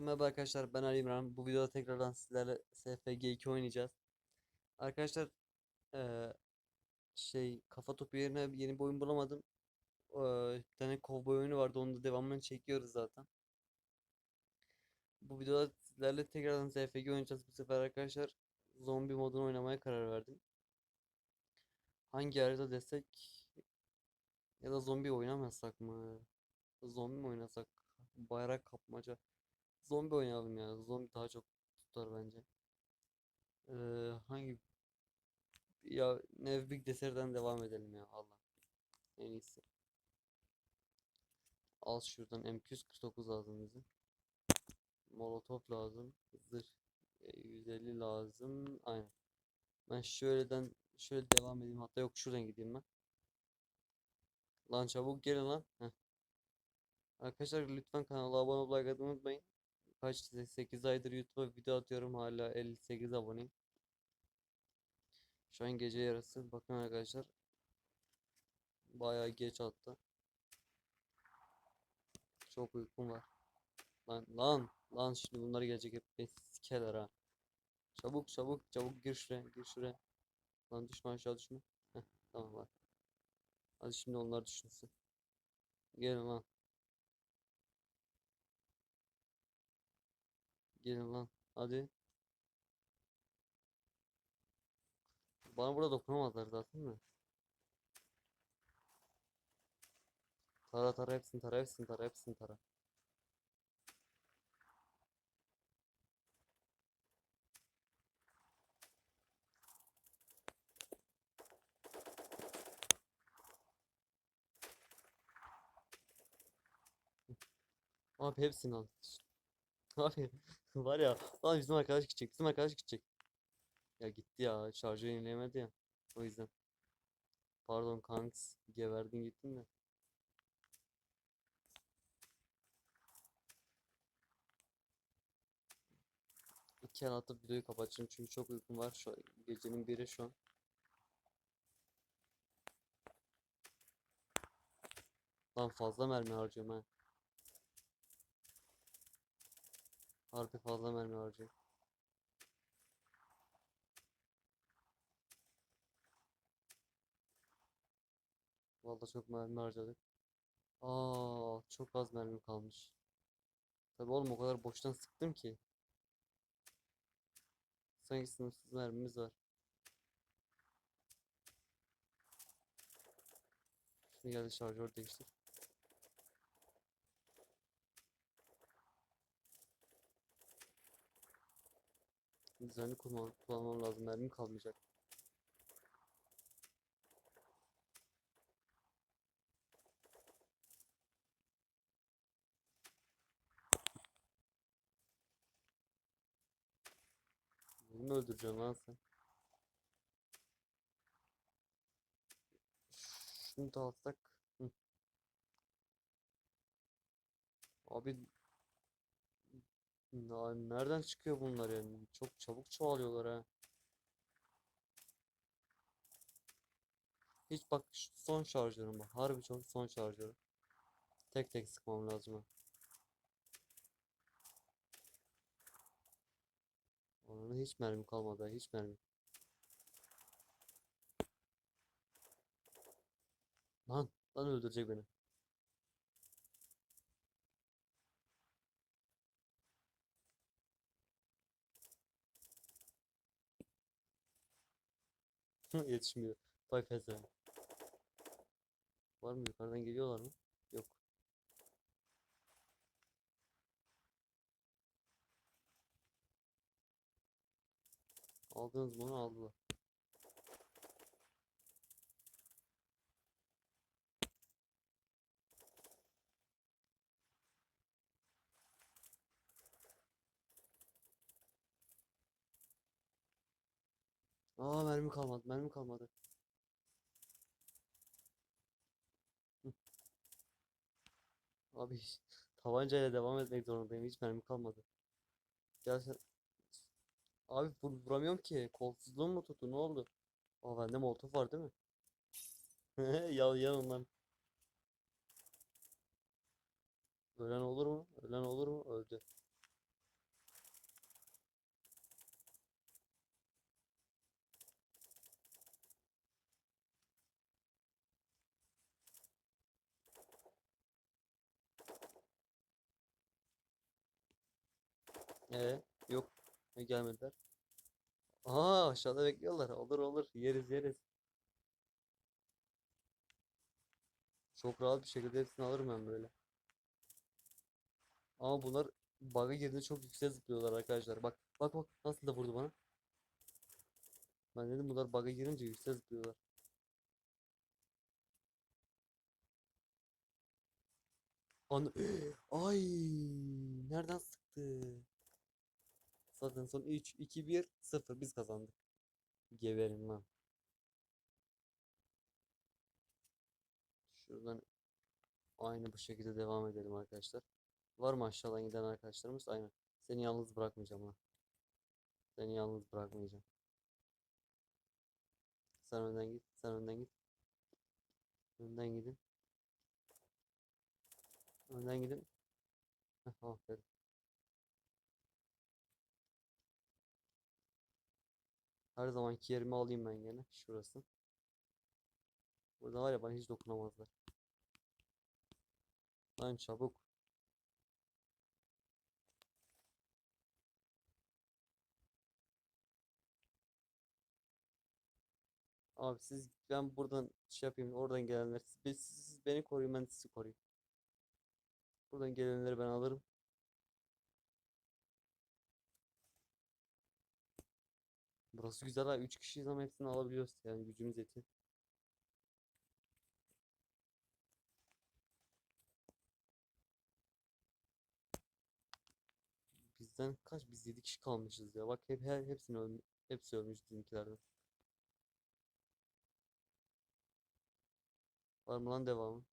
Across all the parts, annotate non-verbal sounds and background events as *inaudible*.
Herkese merhaba arkadaşlar ben Ali İmran. Bu videoda tekrardan sizlerle SFG 2 oynayacağız. Arkadaşlar eee, şey kafa topu yerine yeni bir oyun bulamadım. Eee, bir tane kovboy oyunu vardı onun da devamını çekiyoruz zaten. Bu videoda sizlerle tekrardan SFG oynayacağız bu sefer arkadaşlar. Zombi modunu oynamaya karar verdim. Hangi harita desek ya da zombi oynamasak mı? Zombi mi oynasak? Bayrak kapmaca. Zombi oynayalım ya. Zombi daha çok tutar bence. Ee, hangi ya Nev Big Desert'den devam edelim ya Allah. En iyisi. Al şuradan M249 lazım bize. Molotof lazım. Zırh e, 150 lazım. Aynen. Ben şöyleden şöyle devam edeyim. Hatta yok şuradan gideyim ben. Lan çabuk gelin lan. Heh. Arkadaşlar lütfen kanala abone olmayı unutmayın. Kaç 8 aydır YouTube'a video atıyorum hala 58 aboneyim. Şu an gece yarısı. Bakın arkadaşlar. Bayağı geç attı. Çok uykum var. Lan lan lan şimdi bunlar gelecek hep beni sikerler ha. Çabuk çabuk çabuk gir şuraya gir şuraya. Lan düşme aşağı düşme. Heh, tamam var. Hadi şimdi onlar düşünsün. Gelin lan. Gelin lan. Hadi. Bana burada dokunamazlar zaten de. Tara tara hepsini tara hepsini tara hepsini tara. Abi hepsini al. Abi *laughs* var ya lan bizim arkadaş gidecek bizim arkadaş gidecek. Ya gitti ya şarjı yenileyemedi ya. O yüzden. Pardon kanks geberdin gittin de. İki el atıp videoyu kapatacağım çünkü çok uykum var şu gecenin biri şu an. Lan fazla mermi harcıyorum ha. Harbi fazla mermi harcıyorum. Vallahi çok mermi harcadık. Aa, çok az mermi kalmış. Tabii oğlum o kadar boştan sıktım ki. Sanki sınırsız mermimiz var. Şimdi geldi şarjör değiştir. Düzenli kullan kullanmam lazım. Mermim kalmayacak. Beni mi öldüreceksin lan sen? Şunu da alsak. Hı. Abi nereden çıkıyor bunlar yani? Çok çabuk çoğalıyorlar ha. Hiç bak son şarjörüm bak. Harbi çok son şarjörüm. Tek tek sıkmam lazım ha. Onun hiç mermi kalmadı hiç mermi. Lan lan öldürecek beni. *laughs* Yetişmiyor. Vay pezevenk. Var mı yukarıdan geliyorlar mı? Yok. Aldınız mı onu aldılar. Aa mermi kalmadı mermi kalmadı. Abi tabancayla devam etmek zorundayım hiç mermi kalmadı. Gel sen. Abi vur, vuramıyorum ki. Kolsuzluğum mu tuttu? Ne oldu? Aa bende molotof var değil mi? *laughs* Ya yan ondan. Ölen olur mu? Ölen olur mu? Öldü. Ee, yok. E, gelmediler. Aa aşağıda bekliyorlar. Olur olur. Yeriz yeriz. Çok rahat bir şekilde hepsini alırım ben böyle. Ama bunlar bug'a girdiğinde çok yüksek zıplıyorlar arkadaşlar. Bak bak bak nasıl da vurdu bana. Ben dedim bunlar bug'a girince yüksek zıplıyorlar. An *gasps* Ay nereden sıktı? Zaten son 3 2 1 0 biz kazandık. Geberin lan. Şuradan aynı bu şekilde devam edelim arkadaşlar. Var mı aşağıdan giden arkadaşlarımız? Aynen. Seni yalnız bırakmayacağım ha. Seni yalnız bırakmayacağım. Sen önden git. Sen önden git. Önden gidin. Önden gidin. Heh, aferin. Her zamanki yerimi alayım ben gene. Şurası. Burada var ya bana hiç dokunamazlar. Lan çabuk. Abi siz ben buradan şey yapayım oradan gelenler siz, siz- beni koruyun ben sizi koruyayım. Buradan gelenleri ben alırım. Burası güzel ha 3 kişiyiz ama hepsini alabiliyoruz yani gücümüz yetiyor. Bizden kaç biz 7 kişi kalmışız ya. Bak hep her hepsini ölmüş. Hepsi ölmüş bizimkilerden. Var mı lan devamı?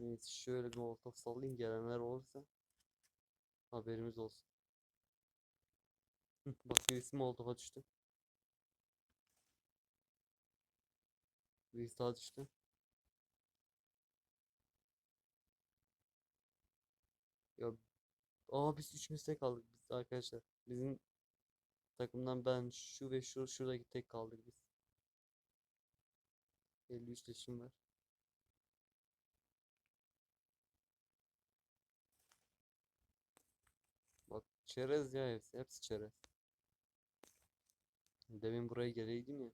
İyisi şöyle bir molotof sallayayım gelenler olursa haberimiz olsun. Hı, Bak birisi molotofa düştü. Birisi daha düştü. Ya aa biz üçümüz tek kaldık biz arkadaşlar. Bizim takımdan ben şu ve şu şuradaki tek kaldık biz. 53 leşim var. Çerez ya hepsi. Hepsi çerez. Demin buraya geleydim ya.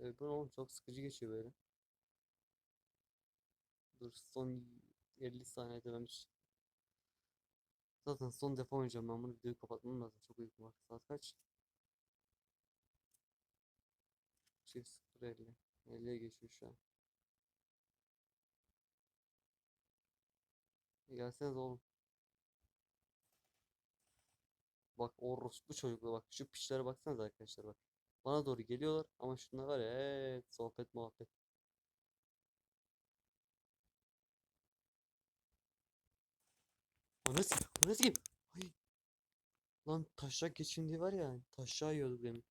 Evet, bu oğlum çok sıkıcı geçiyor böyle. Dur son 50 saniyede ben bir- Zaten son defa oynayacağım ben bunu videoyu kapatmam lazım. Çok uykum var. Saat kaç? Çift 0.50. 50'ye geçiyor şu an. Gelseniz oğlum. Bak orospu çocuklar bak şu piçlere baksanız arkadaşlar bak. Bana doğru geliyorlar ama şunlar var ya evet sohbet muhabbet. Sikeyim. Ay. Lan taşak geçindi var ya taşağı yiyorduk demin.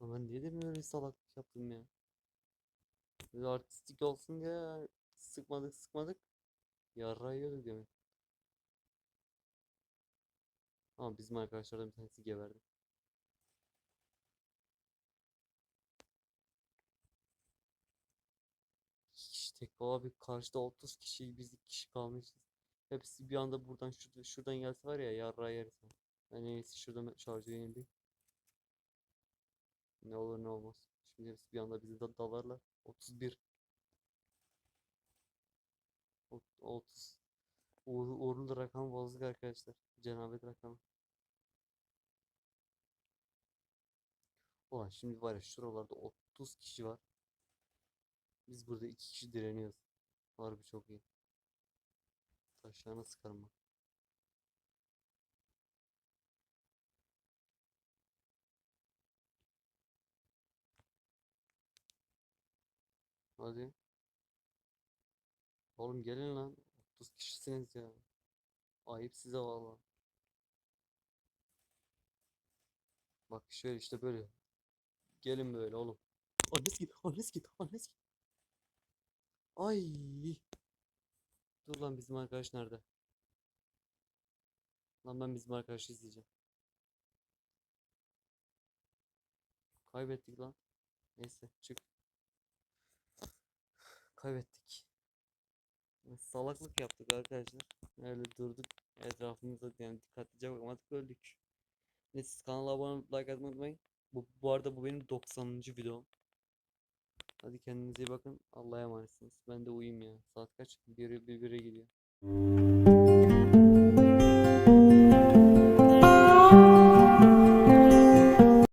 Ama niye demin öyle salaklık yaptım ya. Böyle artistik olsun diye sıkmadık sıkmadık. Yarrağı yiyorduk demin. Ama bizim arkadaşlardan bir tanesi geberdi. İşte abi karşıda 30 kişi biz 2 kişi kalmışız. Hepsi bir anda buradan şurada, şuradan gelse var ya yarrağı yeriz. ha. Ben en iyisi şuradan şarjı yenileyim. Ne olur ne olmaz. Şimdi hepsi bir anda bizi da dalarlar. 31. O- 30. Uğur, uğurlu rakam bozuk arkadaşlar. Cenabet rakamı. Ulan şimdi var ya şuralarda 30 kişi var. Biz burada 2 kişi direniyoruz. Harbi çok iyi. Taşlarına sıkarım bak. Hadi. Oğlum gelin lan. 30 kişisiniz ya. Ayıp size valla. Bak şöyle işte böyle. Gelin böyle oğlum. Annesi git, annesi git, annesi git. Ay. Dur lan bizim arkadaş nerede? Lan ben bizim arkadaşı izleyeceğim. Kaybettik lan. Neyse çık. Kaybettik. Salaklık yaptık arkadaşlar. Öyle durduk etrafımızda yani dikkatlice bakmadık öldük. Siz kanala abone olup like atmayı unutmayın. Bu, bu arada bu benim 90. videom. Hadi kendinize iyi bakın. Allah'a emanetsiniz. Ben de uyuyayım ya. Saat kaç? 1'e bir, bire geliyor.